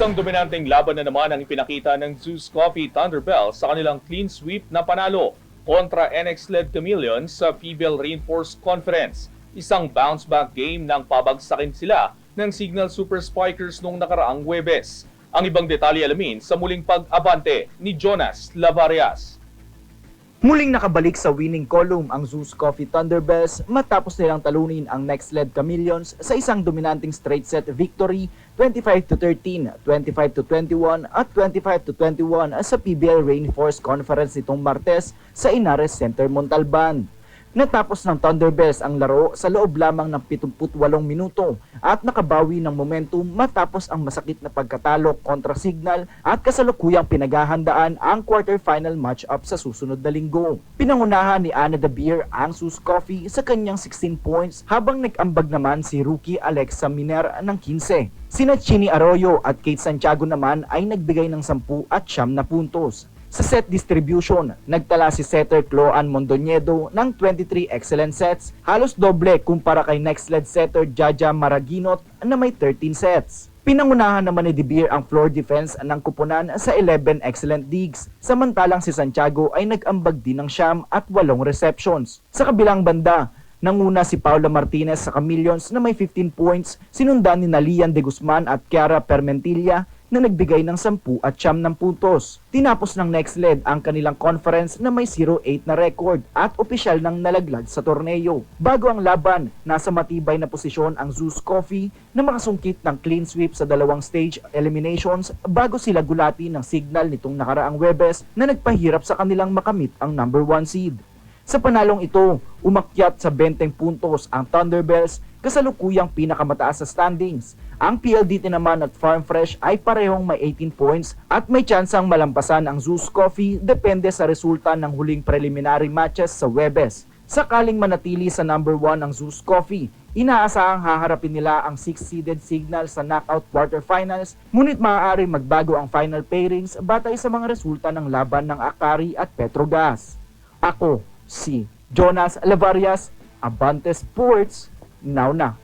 Isang dominanteng laban na naman ang ipinakita ng Zeus Coffee Thunderbell sa kanilang clean sweep na panalo kontra NX-led Chameleon sa PBL Reinforced Conference. Isang bounce-back game nang pabagsakin sila ng Signal Super Spikers noong nakaraang Webes. Ang ibang detalye alamin sa muling pag-abante ni Jonas Lavarias. Muling nakabalik sa winning column ang Zeus Coffee Thunderbells matapos nilang talunin ang next-led Chameleons sa isang dominanting straight set victory 25 to 13, 25 to 21 at 25 to 21 sa PBL Rainforest Conference nitong Martes sa Inares Center, Montalban. Natapos ng Thunderbells ang laro sa loob lamang ng 78 minuto at nakabawi ng momentum matapos ang masakit na pagkatalo kontra Signal at kasalukuyang pinaghahandaan ang quarterfinal matchup sa susunod na linggo. Pinangunahan ni Ana de Beer ang Sus Coffee sa kanyang 16 points habang nag-ambag naman si rookie Alexa Miner ng 15. Sina Chini Arroyo at Kate Santiago naman ay nagbigay ng 10 at siyam na puntos. Sa set distribution, nagtala si setter Cloan Mondoñedo ng 23 excellent sets, halos doble kumpara kay next-led setter Jaja Maraginot na may 13 sets. Pinangunahan naman ni De Beer ang floor defense ng kupunan sa 11 excellent digs, samantalang si Santiago ay nag-ambag din ng siyam at walong receptions. Sa kabilang banda, Nanguna si Paula Martinez sa Chameleons na may 15 points, sinundan ni Nalian de Guzman at Kiara Permentilla na nagbigay ng 10 at siyam ng puntos. Tinapos ng next lead ang kanilang conference na may 0-8 na record at opisyal ng nalaglag sa torneo. Bago ang laban, nasa matibay na posisyon ang Zeus Coffee na makasungkit ng clean sweep sa dalawang stage eliminations bago sila gulati ng signal nitong nakaraang Webes na nagpahirap sa kanilang makamit ang number 1 seed. Sa panalong ito, umakyat sa 20 puntos ang Thunderbells kasalukuyang pinakamataas sa standings. Ang PLDT naman at Farm Fresh ay parehong may 18 points at may tsansang malampasan ang Zeus Coffee depende sa resulta ng huling preliminary matches sa Webes. Sakaling manatili sa number 1 ang Zeus Coffee, inaasahang haharapin nila ang 6-seeded Signal sa knockout quarterfinals, ngunit maaari magbago ang final pairings batay sa mga resulta ng laban ng Akari at Petrogas. Ako, si Jonas Lavarias, Abante Sports, nào nào.